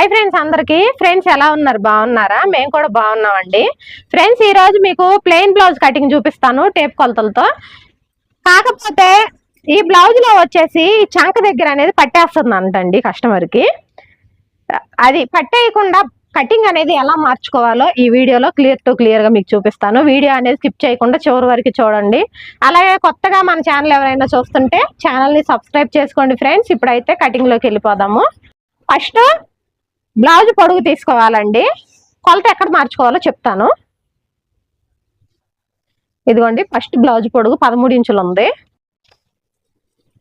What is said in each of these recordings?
Hi friends అందరికి. Friends ఎలా ఉన్నారు? బాగున్నారా? మేము కూడా బాగున్నామండి. ఫ్రెండ్స్ ఈ రోజు మీకు ప్లెయిన్ బ్లౌజ్ కటింగ్ చూపిస్తాను టేప్ కొలతలతో. కాకపోతే ఈ బ్లౌజ్లో వచ్చేసి చంక దగ్గర అనేది పట్టేస్తుంది అంటండి కస్టమర్కి అది పట్టేయకుండా కటింగ్ అనేది ఎలా మార్చుకోవాలో ఈ వీడియోలో క్లియర్ టు క్లియర్గా మీకు చూపిస్తాను. వీడియో అనేది స్కిప్ చేయకుండా చివరి వరకు చూడండి. అలాగే కొత్తగా మన ఛానల్ ఎవరైనా చూస్తుంటే ఛానల్ని సబ్స్క్రైబ్ చేసుకోండి ఫ్రెండ్స్ ఇప్పుడైతే కటింగ్లోకి వెళ్ళిపోదాము. ఫస్ట్ బ్లౌజ్ పొడుగు తీసుకోవాలండి. కొలత ఎక్కడ మార్చుకోవాలో చెప్తాను. ఇదిగోండి ఫస్ట్ బ్లౌజ్ పొడుగు పదమూడు ఇంచులు ఉంది.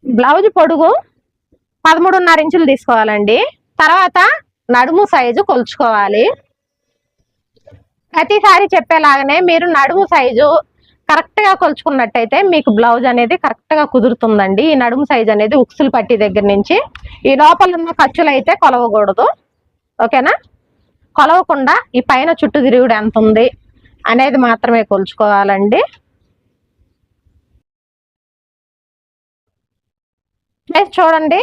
బ్లౌజ్ పొడుగు పదమూడున్నర ఇంచులు తీసుకోవాలండి. తర్వాత నడుము సైజు కొలుచుకోవాలి. ప్రతిసారి చెప్పేలాగానే మీరు నడుము సైజు కరెక్ట్గా కొలుచుకున్నట్టయితే మీకు బ్లౌజ్ అనేది కరెక్ట్గా కుదురుతుందండి. ఈ నడుము సైజ్ అనేది ఉక్సులు పట్టి దగ్గర నుంచి ఈ లోపల ఉన్న ఖర్చులు అయితే కొలవకూడదు. ఓకేనా? కొలవకుండా ఈ పైన చుట్టూ తిరుగుడు ఎంత ఉంది అనేది మాత్రమే కొలుచుకోవాలండి. నెక్స్ట్ చూడండి.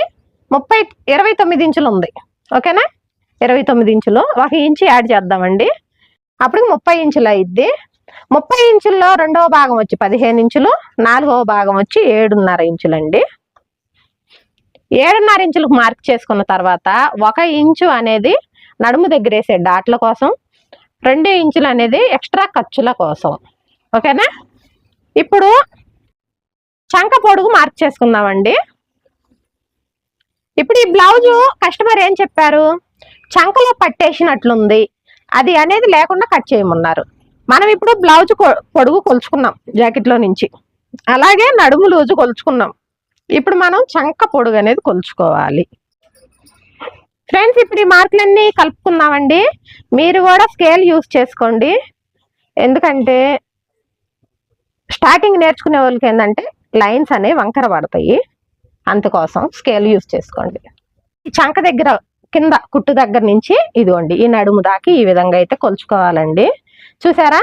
ముప్పై ఇరవై తొమ్మిది ఇంచులు ఉంది. ఓకేనా? ఇరవై తొమ్మిది ఇంచులు. ఒక ఇంచు యాడ్ చేద్దామండి. అప్పుడు ముప్పై ఇంచులు అయింది ముప్పై ఇంచుల్లో రెండవ భాగం వచ్చి పదిహేను ఇంచులు నాలుగవ భాగం వచ్చి ఏడున్నర ఇంచులండి. ఏడున్నర ఇంచులకు మార్క్ చేసుకున్న తర్వాత ఒక ఇంచు అనేది నడుము దగ్గర వేసే డాట్ల కోసం రెండు ఇంచులు అనేది ఎక్స్ట్రా ఖర్చుల కోసం. ఓకేనా? ఇప్పుడు చంక పొడుగు మార్క్ చేసుకుందామండి. ఇప్పుడు ఈ బ్లౌజు కస్టమర్ ఏం చెప్పారు? చంకలో పట్టేసినట్లుంది. అది అనేది లేకుండా కట్ చేయమన్నారు. మనం ఇప్పుడు బ్లౌజ్ కొ- పొడుగు కొలుచుకున్నాం జాకెట్లో నుంచి. అలాగే నడుము లూజు కొలుచుకున్నాం. ఇప్పుడు మనం చంక పొడుగు అనేది కొలుచుకోవాలి. ఫ్రెండ్స్ ఇప్పుడు ఈ మార్కులన్నీ కలుపుకుందామండి. మీరు కూడా స్కేల్ యూస్ చేసుకోండి. ఎందుకంటే స్టార్టింగ్ నేర్చుకునే వాళ్ళకి ఏంటంటే లైన్స్ అనేవి వంకర పడతాయి. అందుకోసం స్కేల్ యూస్ చేసుకోండి. ఈ చంక దగ్గర కింద కుట్టు దగ్గర నుంచి ఇదిగోండి ఈ నడుము దాకి ఈ విధంగా అయితే కొలుచుకోవాలండి. చూసారా?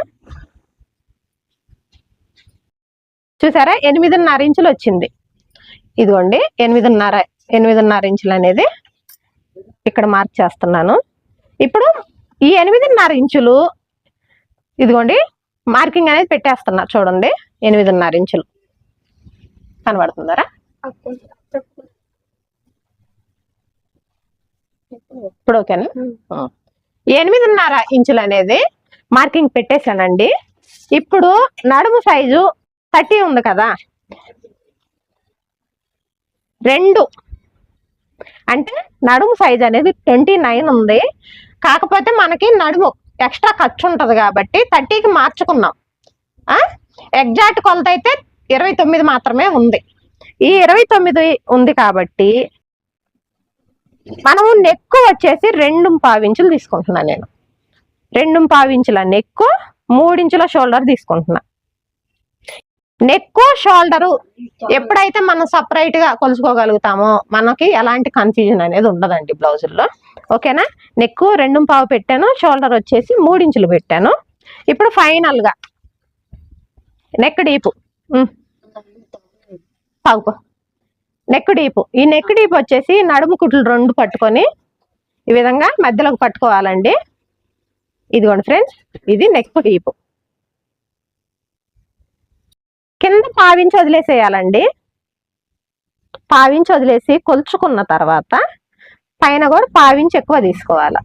చూసారా? ఎనిమిదిన్నర ఇంచులు వచ్చింది. ఇదిగోండి ఎనిమిదిన్నర ఎనిమిదిన్నర ఇంచులు అనేది ఇక్కడ మార్క్ చేస్తున్నాను. ఇప్పుడు ఈ ఎనిమిదిన్నర ఇంచులు ఇదిగోండి మార్కింగ్ అనేది పెట్టేస్తున్నా చూడండి. ఎనిమిదిన్నర ఇంచులు. కనబడుతుందరా? ఇప్పుడు ఓకేనా. ఎనిమిదిన్నర ఇంచులు అనేది మార్కింగ్ పెట్టేశానండి. ఇప్పుడు నడుము సైజు థర్టీ ఉంది కదా? రెండు అంటే నడుము సైజ్ అనేది ట్వంటీ నైన్ ఉంది. కాకపోతే మనకి నడుము ఎక్స్ట్రా ఖర్చు ఉంటుంది కాబట్టి థర్టీకి మార్చుకున్నాం. ఎగ్జాక్ట్ కొలత అయితే ఇరవై తొమ్మిది మాత్రమే ఉంది. ఈ ఇరవై తొమ్మిది ఉంది కాబట్టి మనము నెక్కు వచ్చేసి రెండు పావించులు తీసుకుంటున్నాను నేను. రెండు పావించుల నెక్కు మూడించుల షోల్డర్ తీసుకుంటున్నా. నెక్కు షోల్డరు ఎప్పుడైతే మనం సపరేట్గా కొలుసుకోగలుగుతామో మనకి ఎలాంటి కన్ఫ్యూజన్ అనేది ఉండదండి బ్లౌజుల్లో. ఓకేనా? నెక్కు రెండు పావు పెట్టాను షోల్డర్ వచ్చేసి మూడించులు పెట్టాను. ఇప్పుడు ఫైనల్గా నెక్ డీపు. పావుకో. Neck deep. ఈ నెక్ డీప్ వచ్చేసి నడుము కుట్లు రెండు పట్టుకొని ఈ విధంగా మధ్యలోకి పట్టుకోవాలండి. ఇదిగోండి ఫ్రెండ్స్ ఇది నెక్ డీపు. కింద పావించి వదిలేసేయాలండి. పావించి వదిలేసి కొలుచుకున్న తర్వాత పైన కూడా పావించి ఎక్కువ తీసుకోవాలి.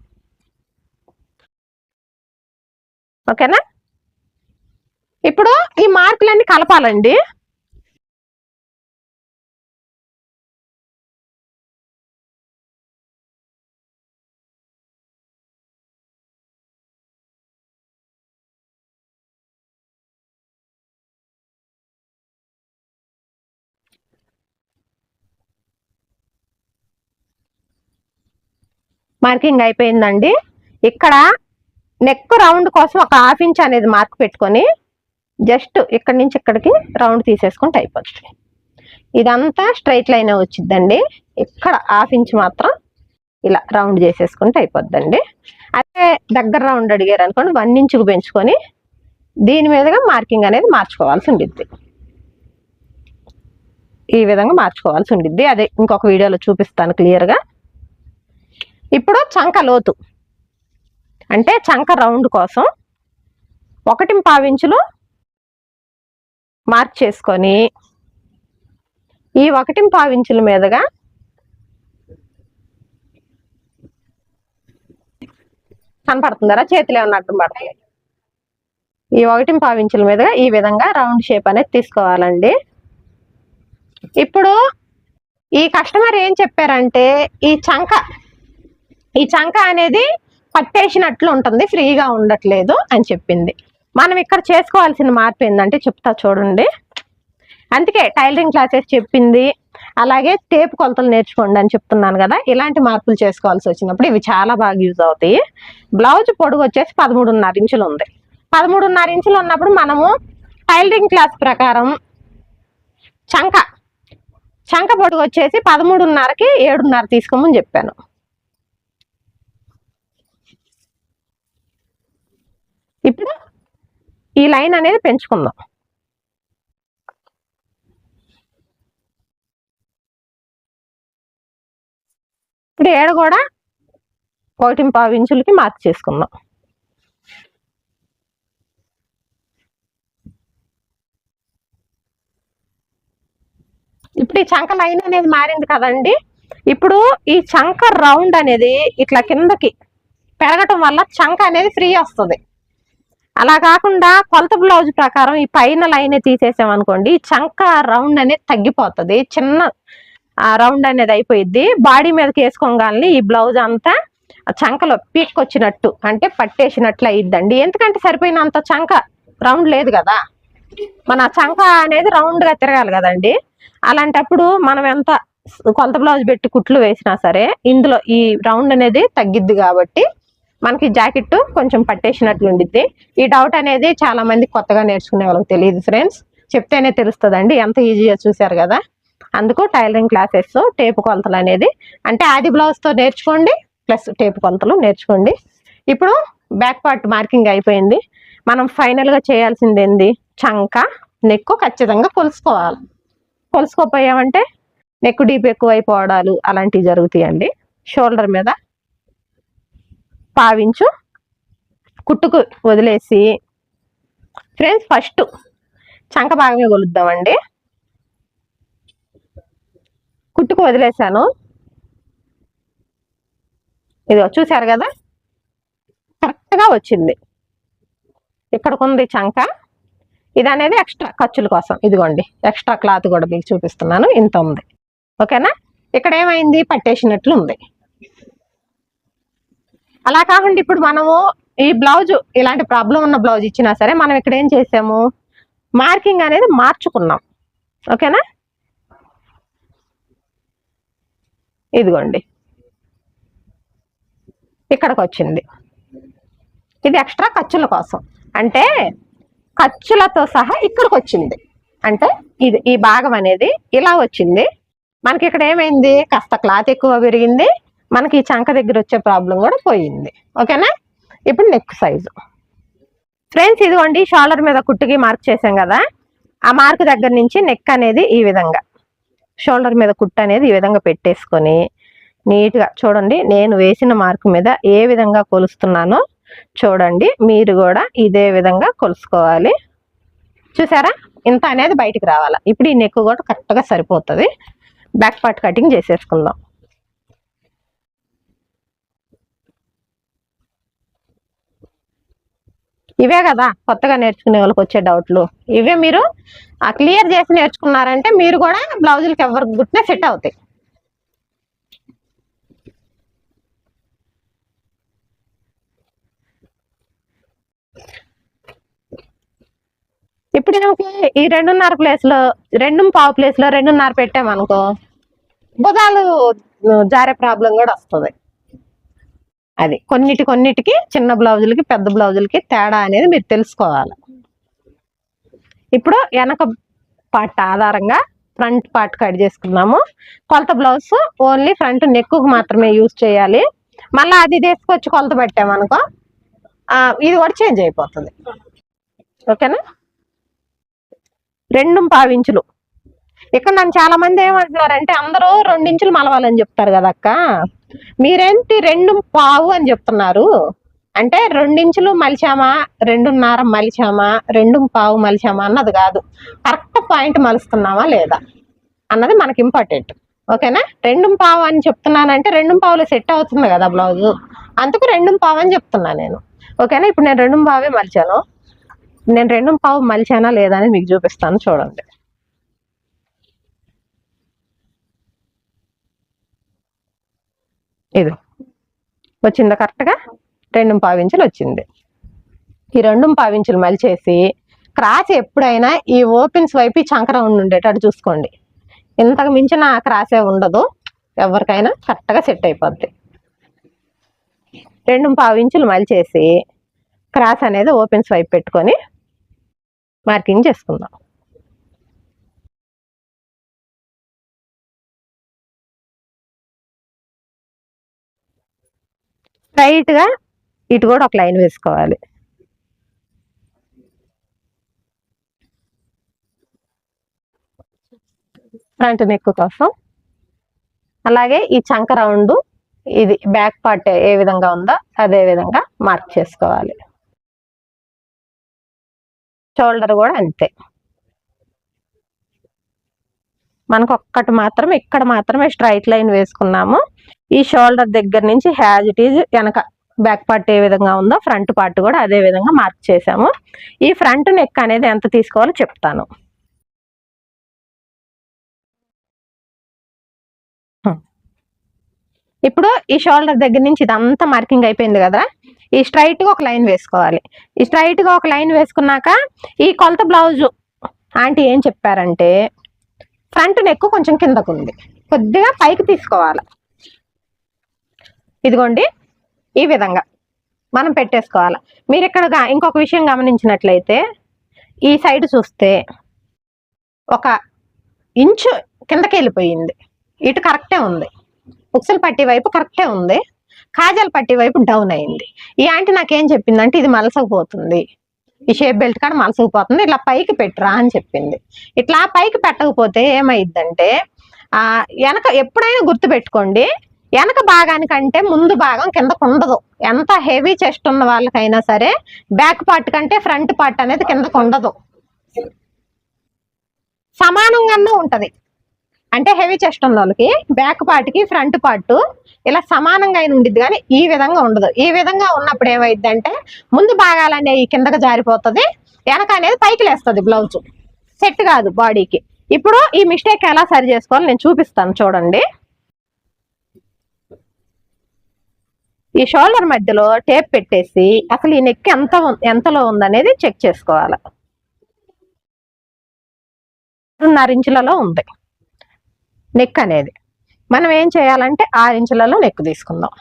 ఓకేనా? ఇప్పుడు ఈ మార్కులన్నీ కలపాలండి. మార్కింగ్ అయిపోయిందండి. ఇక్కడ నెక్ రౌండ్ కోసం ఒక హాఫ్ ఇంచ్ అనేది మార్క్ పెట్టుకొని జస్ట్ ఇక్కడ నుంచి ఇక్కడికి రౌండ్ తీసేసుకుంటే అయిపోతుంది ఇదంతా స్ట్రైట్ లైన్ వచ్చిందండి ఇక్కడ హాఫ్ ఇంచ్ మాత్రం ఇలా రౌండ్ చేసేసుకుంటే అయిపోద్దండి అదే దగ్గర రౌండ్ అడిగారు అనుకోండి వన్ ఇంచుకు పెంచుకొని దీని మీదుగా మార్కింగ్ అనేది మార్చుకోవాల్సి ఉండిద్ది. ఈ విధంగా మార్చుకోవాల్సి ఉండిద్ది. అదే ఇంకొక వీడియోలో చూపిస్తాను క్లియర్గా ఇప్పుడు చంక లోతు. అంటే చంక రౌండ్ కోసం ఒకటి పావించులు మార్క్ చేసుకొని ఈ ఒకటి పావించుల మీదుగా కనపడుతుందరా? చేతిలో ఏమన్నా అడ్డం పడుతుంది ఈ ఒకటి పావించుల మీదుగా ఈ విధంగా రౌండ్ షేప్ అనేది తీసుకోవాలండి. ఇప్పుడు ఈ కస్టమర్ ఏం చెప్పారంటే ఈ చంక ఈ చంక అనేది పట్టేసినట్లు ఉంటుంది ఫ్రీగా ఉండట్లేదు అని చెప్పింది. మనం ఇక్కడ చేసుకోవాల్సిన మార్పు ఏంటంటే చెప్తా చూడండి. అందుకే టైలరింగ్ క్లాసెస్ చెప్పింది అలాగే టేప్ కొలతలు నేర్చుకోండి అని చెప్తున్నాను కదా. ఇలాంటి మార్పులు చేసుకోవాల్సి వచ్చినప్పుడు ఇవి చాలా బాగా యూజ్ అవుతాయి. బ్లౌజ్ పొడుగు వచ్చేసి పదమూడున్నర ఇంచులు ఉంది. పదమూడున్నర ఇంచులు ఉన్నప్పుడు మనము టైలరింగ్ క్లాస్ ప్రకారం చంక చంక పొడుగు వచ్చేసి పదమూడున్నరకి ఏడున్నర తీసుకోమని చెప్పాను. ఇప్పుడు ఈ లైన్ అనేది పెంచుకుందాం. ఇప్పుడు ఏడు కూడా ఒకటి పావు ఇంచులకి మార్క్ చేసుకుందాం. ఇప్పుడు ఈ చంక లైన్ అనేది మారింది కదండి. ఇప్పుడు ఈ చంక రౌండ్ అనేది ఇట్లా కిందకి పెరగటం వల్ల చంక అనేది ఫ్రీ వస్తుంది. అలా కాకుండా కొలత బ్లౌజ్ ప్రకారం ఈ పైన లైన్ తీసేసాం అనుకోండి చంక రౌండ్ అనేది తగ్గిపోతుంది. చిన్న రౌండ్ అనేది అయిపోయింది బాడీ మీదకి వేసుకోగానే ఈ బ్లౌజ్ అంతా చంకలో పీక్ వచ్చినట్టు అంటే పట్టేసినట్లు అయిద్దండి. ఎందుకంటే సరిపోయినంత చంక రౌండ్ లేదు కదా. మన చంక అనేది రౌండ్గా తిరగాలి కదండి. అలాంటప్పుడు మనం ఎంత కొలత బ్లౌజ్ పెట్టి కుట్లు వేసినా సరే ఇందులో ఈ రౌండ్ అనేది తగ్గిద్ది కాబట్టి మనకి జాకెట్ కొంచెం పట్టేసినట్లు ఉండిద్ది ఈ డౌట్ అనేది చాలా మంది కొత్తగా నేర్చుకునే వాళ్ళకి తెలియదు ఫ్రెండ్స్. చెప్తేనే తెలుస్తుందండి. ఎంత ఈజీగా చూశారు కదా. అందుకు టైలరింగ్ క్లాసెస్ టేపు కొలతలు అనేది అంటే ఆది బ్లౌజ్తో నేర్చుకోండి ప్లస్ టేపు కొలతలు నేర్చుకోండి. ఇప్పుడు బ్యాక్ పార్ట్ మార్కింగ్ అయిపోయింది. మనం ఫైనల్గా చేయాల్సింది ఏంది? చంక నెక్కు ఖచ్చితంగా కొలుసుకోవాలి. కొలుసుకోపోయామంటే నెక్ డీప్ ఎక్కువ అయిపోవడాలు అలాంటివి జరుగుతాయండి. షోల్డర్ మీద పావించు కుట్టుకు వదిలేసి ఫ్రెండ్స్ ఫస్ట్ చంక భాగమే కొలుద్దామండి. కుట్టుకు వదిలేసాను ఇది చూశారు కదా? కరెక్ట్గా వచ్చింది. ఇక్కడికి ఉంది చంక. ఇది అనేది ఎక్స్ట్రా ఖర్చుల కోసం. ఇదిగోండి ఎక్స్ట్రా క్లాత్ కూడా మీకు చూపిస్తున్నాను. ఇంత ఉంది. ఓకేనా? ఇక్కడ ఏమైంది పట్టేసినట్లు ఉంది అలా కాకుండా ఇప్పుడు మనము ఈ బ్లౌజ్ ఇలాంటి ప్రాబ్లం ఉన్న బ్లౌజ్ ఇచ్చినా సరే మనం ఇక్కడ ఏం చేసాము? మార్కింగ్ అనేది మార్చుకున్నాం. ఓకేనా? ఇదిగోండి. ఇక్కడికి వచ్చింది ఇది ఎక్స్ట్రా ఖర్చుల కోసం. అంటే ఖర్చులతో సహా ఇక్కడికి వచ్చింది అంటే ఇది ఈ భాగం అనేది ఇలా వచ్చింది. మనకి ఇక్కడ ఏమైంది? కాస్త క్లాత్ ఎక్కువ పెరిగింది. మనకి ఈ చంక దగ్గర వచ్చే ప్రాబ్లం కూడా పోయింది. ఓకేనా? ఇప్పుడు నెక్ సైజు ఫ్రెండ్స్ ఇదిగోండి షోల్డర్ మీద కుట్టుకి మార్క్ చేసాం కదా? ఆ మార్క్ దగ్గర నుంచి నెక్ అనేది ఈ విధంగా. షోల్డర్ మీద కుట్టు అనేది ఈ విధంగా పెట్టేసుకొని నీట్గా చూడండి నేను వేసిన మార్క్ మీద ఏ విధంగా కొలుస్తున్నానో చూడండి మీరు కూడా ఇదే విధంగా కొలుసుకోవాలి. చూసారా? ఇంత అనేది బయటికి రావాలా. ఇప్పుడు ఈ నెక్ కూడా కరెక్ట్గా సరిపోతుంది. బ్యాక్ పార్ట్ కటింగ్ చేసేసుకుందాం. ఇవే కదా కొత్తగా నేర్చుకునే వాళ్ళకి వచ్చే డౌట్లు ఇవే మీరు ఆ క్లియర్ చేసి నేర్చుకున్నారంటే మీరు కూడా బ్లౌజులకి ఎవరికి కుట్టినా సెట్ అవుతాయి ఇప్పుడు ఏమిటి? ఈ రెండున్నర ప్లేస్లో రెండు పావు ప్లేస్లో రెండున్నర పెట్టామనుకో భుజాలు జారే ప్రాబ్లం కూడా వస్తుంది అది కొన్నిటి కొన్నిటికి చిన్న బ్లౌజులకి పెద్ద బ్లౌజులకి తేడా అనేది మీరు తెలుసుకోవాలి. ఇప్పుడు వెనక పార్ట్ ఆధారంగా ఫ్రంట్ పార్ట్ కట్ చేసుకున్నాము కొలత బ్లౌజ్ ఓన్లీ ఫ్రంట్ నెక్కుకు మాత్రమే యూజ్ చేయాలి. మళ్ళీ అది తీసుకొచ్చి కొలత పెట్టామనుకో ఇది కూడా చేంజ్ అయిపోతుంది. ఓకేనా? రెండు పావించులు. ఇక్కడ నన్ను చాలా మంది ఏమంటున్నారంటే అందరూ రెండించులు మలవాలని చెప్తారు కదా అక్క. మీరేంటి రెండు పావు అని చెప్తున్నారు? అంటే రెండించులు మలిచామా రెండున్నర మలిచామా రెండు పావు మలిచామా అన్నది కాదు. కరెక్ట్ పాయింట్ మలుస్తున్నామా లేదా అన్నది మనకి ఇంపార్టెంట్. ఓకేనా? రెండు పావు అని చెప్తున్నానంటే రెండు పావులు సెట్ అవుతుంది కదా బ్లౌజ్. అందుకు రెండు పావు అని చెప్తున్నా నేను. ఓకేనా? ఇప్పుడు నేను రెండు పావే మలిచాను. నేను రెండు పావు మలిచానా లేదా అని మీకు చూపిస్తాను. చూడండి. ఇది. వచ్చిందా కరెక్ట్గా రెండు పావించులు వచ్చింది. ఈ రెండు పావించులు మలిచేసి క్రాస్ ఎప్పుడైనా ఈ ఓపెన్స్ వైపు చంకరం ఉండి ఉండేటట్టు చూసుకోండి. ఇంతకు మించిన క్రాసే ఉండదు. ఎవరికైనా కరెక్ట్గా సెట్ అయిపోద్ది. రెండు పావించులు మలిచేసి క్రాస్ అనేది ఓపెన్స్ వైపు పెట్టుకొని మార్కింగ్ చేసుకుందాం. స్ట్రైట్గా ఇటు కూడా ఒక లైన్ వేసుకోవాలి. ఫ్రంట్ నెక్ కోసం. అలాగే ఈ చంక రౌండ్ ఇది బ్యాక్ పార్ట్ ఏ విధంగా ఉందో అదే విధంగా మార్క్ చేసుకోవాలి. షోల్డర్ కూడా అంతే. మనకు ఒక్కటి మాత్రం ఇక్కడ మాత్రమే స్ట్రైట్ లైన్ వేసుకున్నాము. ఈ షోల్డర్ దగ్గర నుంచి హ్యాజ్ ఇట్ ఈజ్ వెనక బ్యాక్ పార్ట్ ఏ విధంగా ఉందో ఫ్రంట్ పార్ట్ కూడా అదే విధంగా మార్క్ చేసాము ఈ ఫ్రంట్ నెక్ అనేది ఎంత తీసుకోవాలో చెప్తాను. ఇప్పుడు ఈ షోల్డర్ దగ్గర నుంచి ఇదంతా మార్కింగ్ అయిపోయింది కదా ఈ స్ట్రైట్గా ఒక లైన్ వేసుకోవాలి. ఈ స్ట్రైట్గా ఒక లైన్ వేసుకున్నాక ఈ కొలత బ్లౌజు ఆంటీ ఏం చెప్పారంటే ఫ్రంట్ నెక్ కొంచెం కిందకు ఉంది కొద్దిగా పైకి తీసుకోవాలి. ఇదిగోండి ఈ విధంగా మనం పెట్టేసుకోవాలి. మీరు ఇక్కడ ఇంకొక విషయం గమనించినట్లయితే ఈ సైడ్ చూస్తే ఒక ఇంచు కిందకి వెళ్ళిపోయింది. ఇటు కరెక్టే ఉంది. ఉక్సల పట్టి వైపు కరెక్టే ఉంది. కాజల్ పట్టి వైపు డౌన్ అయింది. ఈ ఆంటీ నాకేం చెప్పిందంటే ఇది మలసకపోతుంది. ఈ షేప్ బెల్ట్ కాడ మలసకపోతుంది. ఇట్లా పైకి పెట్టురా అని చెప్పింది. ఇట్లా పైకి పెట్టకపోతే ఏమైందంటే ఆ వెనక ఎప్పుడైనా గుర్తు పెట్టుకోండి వెనక భాగానికంటే ముందు భాగం కిందకు ఉండదు ఎంత హెవీ చెస్ట్ ఉన్న వాళ్ళకైనా సరే బ్యాక్ పార్ట్ కంటే ఫ్రంట్ పార్ట్ అనేది కిందకు ఉండదు సమానంగానే ఉంటది. అంటే హెవీ చెస్ట్ ఉన్న వాళ్ళకి బ్యాక్ పార్ట్కి ఫ్రంట్ పార్ట్ ఇలా సమానంగా అయిన ఉండిద్ది కానీ ఈ విధంగా ఉండదు. ఈ విధంగా ఉన్నప్పుడు ఏమైందంటే ముందు భాగాలనేవి కిందకు జారిపోతుంది. వెనక అనేది పైకి లేస్తుంది బ్లౌజ్. సెట్ కాదు బాడీకి. ఇప్పుడు ఈ మిస్టేక్ ఎలా సరి చేసుకోవాలో నేను చూపిస్తాను చూడండి. ఈ షోల్డర్ మధ్యలో టేప్ పెట్టేసి అసలు ఈ నెక్ ఎంత ఎంతలో ఉందనేది చెక్ చేసుకోవాలి. ఆరున్నర ఇంచులలో ఉంది నెక్ అనేది. మనం ఏం చేయాలంటే ఆరు ఇంచులలో నెక్ తీసుకుందాం.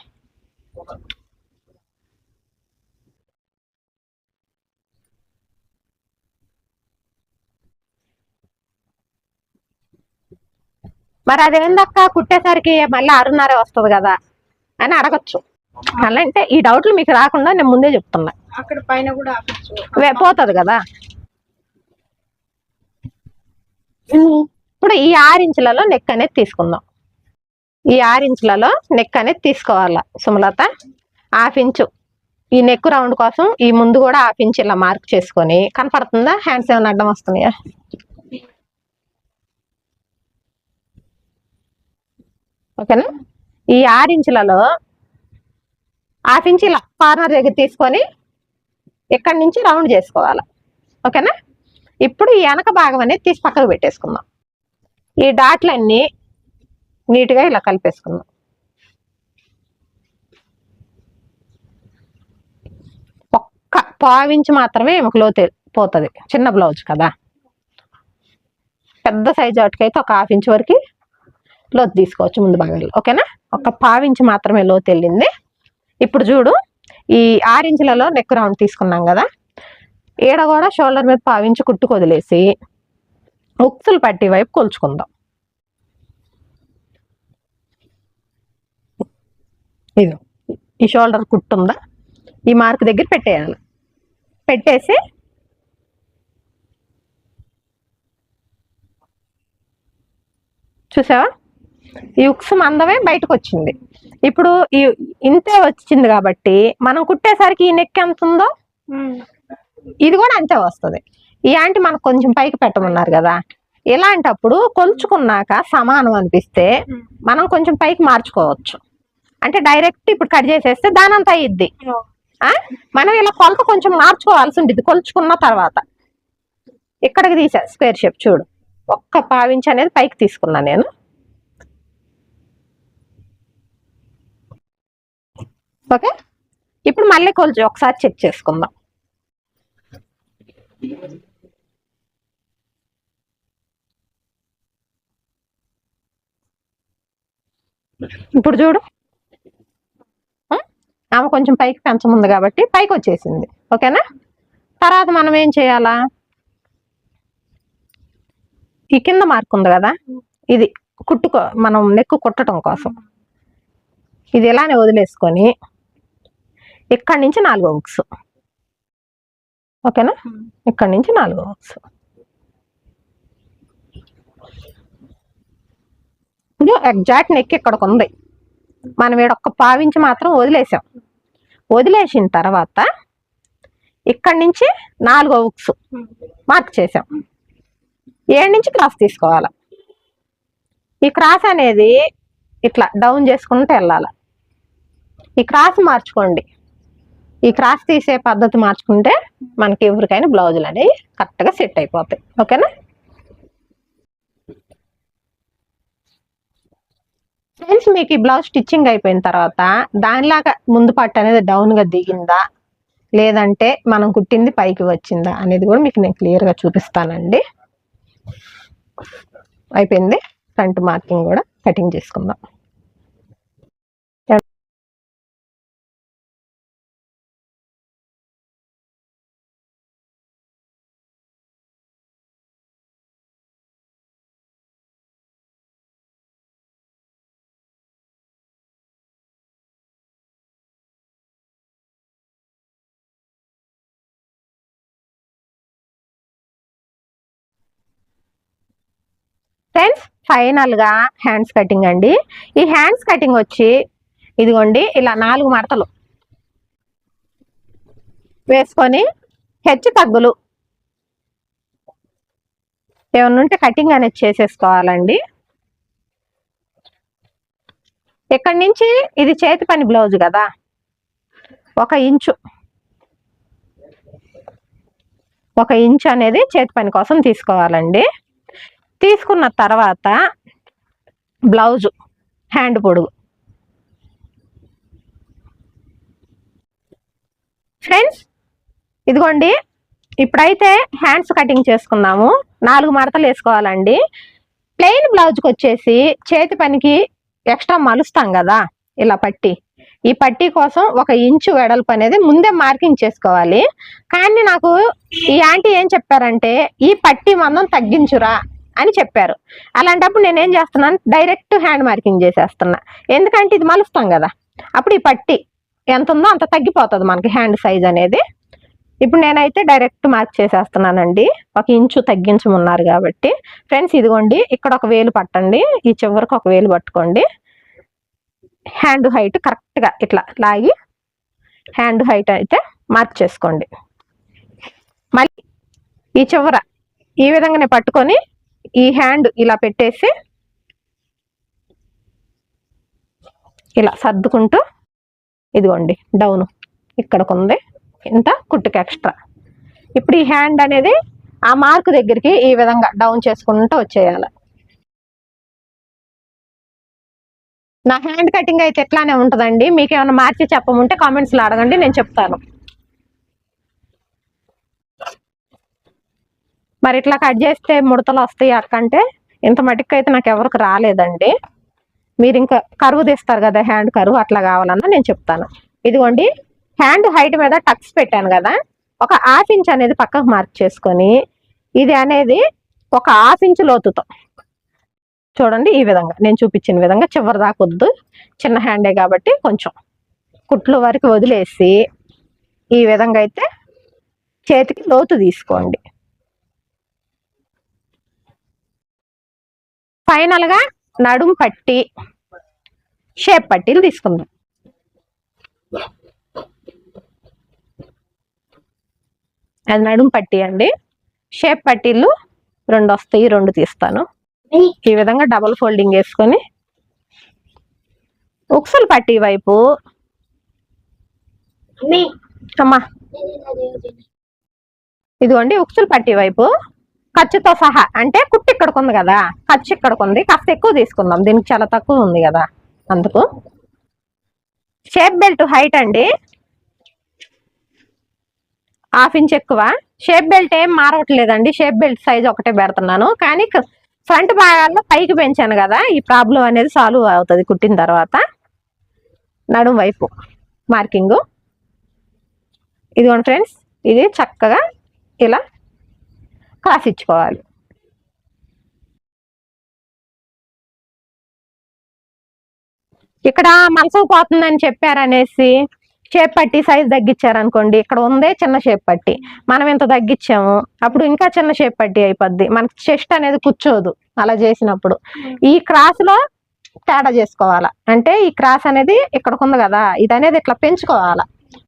మరి అదేందక్క? కుట్టేసరికి మళ్ళీ ఆరున్నర వస్తుంది కదా అని అడగచ్చు. అలా అంటే ఈ డౌట్లు మీకు రాకుండా నేను ముందే చెప్తున్నా. అక్కడ పైన కూడా పోతుంది కదా? ఇప్పుడు ఈ ఆరు ఇంచులలో నెక్ అనేది తీసుకుందాం. ఈ ఆరు ఇంచులలో నెక్ అనేది తీసుకోవాలా సుమలత? Half inch. ఈ నెక్ రౌండ్ కోసం ఈ ముందు కూడా హాఫ్ ఇంచ్ ఇలా మార్క్ చేసుకొని కనపడుతుందా? హ్యాండ్స్ ఏమైనా అడ్డం వస్తున్నాయా? ఓకేనా? ఈ ఆరు ఇంచులలో హాఫ్ ఇంచ్ ఇలా కార్నర్ దగ్గర తీసుకొని ఇక్కడి నుంచి రౌండ్ చేసుకోవాలి. ఓకేనా? ఇప్పుడు ఈ వెనక భాగం అనేది తీసి పక్కకు పెట్టేసుకుందాం. ఈ డాట్లన్నీ నీట్గా ఇలా కలిపేసుకుందాం. ఒక్క పావించి మాత్రమే ఎముక లోతు పోతుంది. చిన్న బ్లౌజ్ కదా. పెద్ద సైజు వాటికైతే ఒక హాఫ్ ఇంచ్ వరకు లోతు తీసుకోవచ్చు ముందు భాగంలో. ఓకేనా? ఒక పావించి మాత్రమే లోతు వెళ్ళింది. ఇప్పుడు చూడు ఈ ఆరించులలో నెక్ రౌండ్ తీసుకున్నాం కదా. ఈడ కూడా షోల్డర్ మీద పావించి కుట్టుకు వదిలేసి ఉక్సులు పట్టి వైపు కొలుచుకుందాం. ఇది ఈ షోల్డర్ కుట్టు ఉందా ఈ మార్క్ దగ్గర పెట్టేయాలి. పెట్టేసి చూసావా? ఈ ఉక్స్ మందమే బయటకు వచ్చింది. ఇప్పుడు ఈ ఇంతే వచ్చింది కాబట్టి మనం కుట్టేసరికి ఈ నెక్ ఎంత ఉందో ఇది కూడా అంతే వస్తుంది. ఈ యాంటీ మనకు కొంచెం పైకి పెట్టమన్నారు కదా ఇలాంటప్పుడు కొలుచుకున్నాక సమానం అనిపిస్తే మనం కొంచెం పైకి మార్చుకోవచ్చు. అంటే డైరెక్ట్ ఇప్పుడు కట్ చేసేస్తే దానంతా అయ్యిద్ది ఆ? మనం ఇలా కొలత కొంచెం మార్చుకోవాల్సి ఉంటుంది కొలుచుకున్న తర్వాత. ఇక్కడికి తీసా స్క్వేర్ షేప్ చూడు. ఒక్క పావించి అనేది పైకి తీసుకున్నా నేను. ఓకే? ఇప్పుడు మళ్ళీ కొంచెం ఒకసారి చెక్ చేసుకుందాం. ఇప్పుడు చూడు. ఆమె కొంచెం పైకి పెంచముంది కాబట్టి పైకి వచ్చేసింది. ఓకేనా? తర్వాత మనం ఏం చేయాలా? ఈ కింద మార్క్ ఉంది కదా? ఇది కుట్టుకో మనం నెక్కు కుట్టడం కోసం. ఇది ఇలానే వదిలేసుకొని ఇక్కడి నుంచి నాలుగో బుక్స్ ఓకేనా? ఇక్కడి నుంచి నాలుగో బుక్స్ ఎగ్జాక్ట్ నెక్ ఇక్కడికి ఉంది. మనం ఈడ ఒక్క పావించి మాత్రం వదిలేసాం. వదిలేసిన తర్వాత ఇక్కడి నుంచి నాలుగో బుక్స్ మార్క్ చేసాం. ఏడు నుంచి క్రాస్ తీసుకోవాలి? ఈ క్రాస్ అనేది ఇట్లా డౌన్ చేసుకుంటూ వెళ్ళాలి? ఈ క్రాస్ మార్చుకోండి. ఈ క్రాస్ తీసే పద్ధతి మార్చుకుంటే మనకి ఎవరికైనా బ్లౌజులు అనేవి కరెక్ట్గా సెట్ అయిపోతాయి. ఓకేనా? ఫ్రెండ్స్ మీకు ఈ బ్లౌజ్ స్టిచ్చింగ్ అయిపోయిన తర్వాత దానిలాగా ముందు పట్టు అనేది డౌన్గా దిగిందా? లేదంటే మనం కుట్టింది పైకి వచ్చిందా? అనేది కూడా మీకు నేను క్లియర్గా చూపిస్తానండి. అయిపోయింది. ఫ్రంట్ మార్కింగ్ కూడా కటింగ్ చేసుకుందాం. ఫ్రెండ్స్ ఫైనల్గా హ్యాండ్స్ కటింగ్ అండి. ఈ హ్యాండ్స్ కటింగ్ వచ్చి ఇదిగోండి ఇలా నాలుగు మడతలు వేసుకొని హెచ్చు తగ్గులు ఏమన్నా ఉంటే కటింగ్ అనేది చేసేసుకోవాలండి. ఇక్కడి నుంచి ఇది చేతి పని బ్లౌజ్ కదా ఒక ఇంచు ఒక ఇంచు అనేది చేతి పని కోసం తీసుకోవాలండి. తీసుకున్న తర్వాత బ్లౌజు హ్యాండ్ పొడుగు. ఫ్రెండ్స్ ఇదిగోండి ఇప్పుడైతే హ్యాండ్స్ కటింగ్ చేసుకున్నాము నాలుగు మడతలు వేసుకోవాలండి. ప్లెయిన్ బ్లౌజ్కి వచ్చేసి చేతి పనికి ఎక్స్ట్రా మలుస్తాం కదా ఇలా పట్టి. ఈ పట్టీ కోసం ఒక ఇంచు వెడల్పు అనేది ముందే మార్కింగ్ చేసుకోవాలి. కానీ నాకు ఈ ఆంటీ ఏం చెప్పారంటే ఈ పట్టీ మందం తగ్గించురా అని చెప్పారు. అలాంటప్పుడు నేనేం చేస్తున్నాను? డైరెక్ట్ హ్యాండ్ మార్కింగ్ చేసేస్తున్నా. ఎందుకంటే ఇది మలుస్తాం కదా. అప్పుడు ఈ పట్టి ఎంత ఉందో అంత తగ్గిపోతుంది మనకి హ్యాండ్ సైజ్ అనేది. ఇప్పుడు నేనైతే డైరెక్ట్ మార్క్ చేసేస్తున్నానండి. ఒక ఇంచు తగ్గించమన్నారు కాబట్టి. ఫ్రెండ్స్ ఇదిగోండి ఇక్కడ ఒక వేలు పట్టండి. ఈ చివరికి ఒక వేలు పట్టుకోండి. హ్యాండ్ హైట్ కరెక్ట్గా ఇట్లా లాగి హ్యాండ్ హైట్ అయితే మార్క్ చేసుకోండి. మళ్ళీ ఈ చివర ఈ విధంగానే పట్టుకొని ఈ హ్యాండ్ ఇలా పెట్టేసి ఇలా సర్దుకుంటూ ఇదిగోండి డౌన్. ఇక్కడికి ఉంది ఇంత కుట్టుకు ఎక్స్ట్రా. ఇప్పుడు ఈ హ్యాండ్ అనేది ఆ మార్క్ దగ్గరికి ఈ విధంగా డౌన్ చేసుకుంటూ వచ్చేయాలి. నా హ్యాండ్ కటింగ్ అయితే ఎట్లానే ఉంటుందండి. మీకు ఏమైనా మార్చి చెప్పమంటే కామెంట్స్లో అడగండి నేను చెప్తాను. మరి ఇట్లా కట్ చేస్తే ముడతలు వస్తాయి అక్కంటే ఇంత మటుకు అయితే నాకు ఎవరికి రాలేదండి. మీరు ఇంకా కరువు తీస్తారు కదా హ్యాండ్ కరువు అట్లా కావాలన్నా నేను చెప్తాను. ఇదిగోండి హ్యాండ్ హైట్ మీద టక్స్ పెట్టాను కదా ఒక హాఫ్ ఇంచ్ అనేది పక్కకు మార్క్ చేసుకొని ఇది అనేది ఒక హాఫ్ ఇంచ్ లోతుతో. చూడండి ఈ విధంగా నేను చూపించిన విధంగా చివరి దాకా వద్దు చిన్న హ్యాండే కాబట్టి కొంచెం. కుట్లు వరకు వదిలేసి ఈ విధంగా అయితే చేతికి లోతు తీసుకోండి. ఫైనల్గా నడుం పట్టి షేప్ పట్టీలు తీసుకుందాం. అది నడుం పట్టి అండి. షేప్ పట్టీలు రెండు వస్తాయి రెండు తీస్తాను. ఈ విధంగా డబుల్ ఫోల్డింగ్ వేసుకొని ఉక్సులు పట్టి వైపు. అమ్మా. ఇదిగోండి ఉక్సులు పట్టి వైపు. ఖర్చుతో సహా అంటే కుట్టి ఇక్కడికి ఉంది కదా ఖర్చు ఇక్కడికి ఉంది కాస్త ఎక్కువ తీసుకుందాం దీనికి చాలా తక్కువ ఉంది కదా అందుకు. షేప్ బెల్ట్ హైట్ అండి హాఫ్ ఇంచ్ ఎక్కువ. షేప్ బెల్ట్ ఏం మారవట్లేదండి షేప్ బెల్ట్ సైజ్ ఒకటే పెడుతున్నాను కానీ ఫ్రంట్ భాగాల్లో పైకి పెంచాను కదా ఈ ప్రాబ్లం అనేది సాల్వ్ అవుతుంది కుట్టిన తర్వాత. నడుం వైపు మార్కింగు ఇదిగోండి ఫ్రెండ్స్ ఇది చక్కగా ఇలా రాసిచ్చుకోవాలి. ఇక్కడ మనసుకు పోతుందని చెప్పారనేసి షేప్ పట్టి సైజ్ తగ్గించారనుకోండి ఇక్కడ ఉందే చిన్న షేప్ పట్టి. మనం ఇంత తగ్గించాము అప్పుడు ఇంకా చిన్న షేప్ పట్టి అయిపోద్ది. మనకి చెస్ట్ అనేది కూర్చోదు అలా చేసినప్పుడు. ఈ క్రాస్లో తేడా చేసుకోవాలా? అంటే ఈ క్రాస్ అనేది ఇక్కడికి ఉంది కదా ఇది అనేది ఇట్లా పెంచుకోవాలా?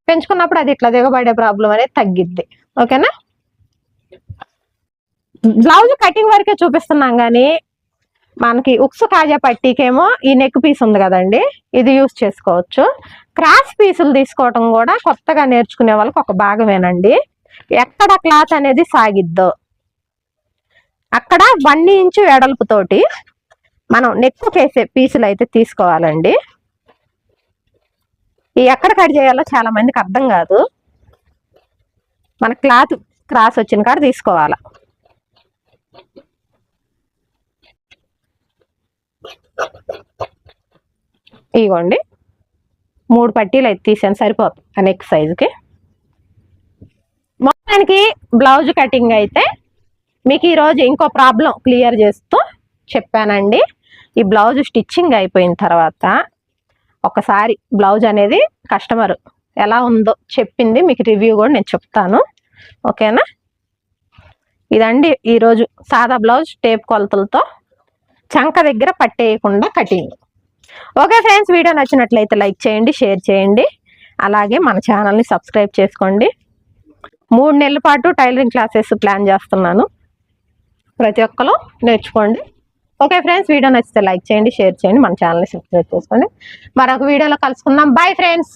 పెంచుకున్నప్పుడు అది ఇట్లా దిగబడే ప్రాబ్లం అనేది తగ్గిద్ది. ఓకేనా? బ్లౌజ్ కటింగ్ వరకే చూపిస్తున్నాం కానీ మనకి ఉక్సు కాజా పట్టీకేమో ఈ నెక్ పీస్ ఉంది కదండి. ఇది యూస్ చేసుకోవచ్చు. క్రాస్ పీసులు తీసుకోవటం కూడా కొత్తగా నేర్చుకునే వాళ్ళకి ఒక భాగమేనండి. ఎక్కడ క్లాత్ అనేది సాగిద్దో. అక్కడ వన్ ఇంచు వెడల్పుతోటి మనం నెక్ వేసే పీసులు అయితే తీసుకోవాలండి. ఈ ఎక్కడ కట్ చేయాలో చాలా మందికి అర్థం కాదు. మన క్లాత్ క్రాస్ వచ్చిన కాడ తీసుకోవాలి. ఇగోండి. మూడు పట్టీలు అయితే తీసాను సరిపోతుంది ఆ నెక్ సైజుకి మొత్తానికి బ్లౌజ్ కటింగ్ అయితే మీకు ఈరోజు ఇంకో ప్రాబ్లం క్లియర్ చేస్తూ చెప్పానండి. ఈ బ్లౌజ్ స్టిచ్చింగ్ అయిపోయిన తర్వాత ఒకసారి బ్లౌజ్ అనేది కస్టమర్ ఎలా ఉందో చెప్పింది మీకు రివ్యూ కూడా నేను చెప్తాను. ఓకేనా? ఇదండి ఈరోజు సాదా బ్లౌజ్ టేప్ కొలతలతో చంక దగ్గర పట్టేయకుండా కటింగ్. ఓకే ఫ్రెండ్స్ వీడియో నచ్చినట్లయితే లైక్ చేయండి షేర్ చేయండి. అలాగే మన ఛానల్ని సబ్స్క్రైబ్ చేసుకోండి. మూడు నెలల పాటు టైలరింగ్ క్లాసెస్ ప్లాన్ చేస్తున్నాను. ప్రతి ఒక్కరు నేర్చుకోండి. ఓకే ఫ్రెండ్స్ వీడియో నచ్చితే లైక్ చేయండి షేర్ చేయండి మన ఛానల్ని సబ్స్క్రైబ్ చేసుకోండి. మరొక వీడియోలో కలుసుకుందాం. Bye friends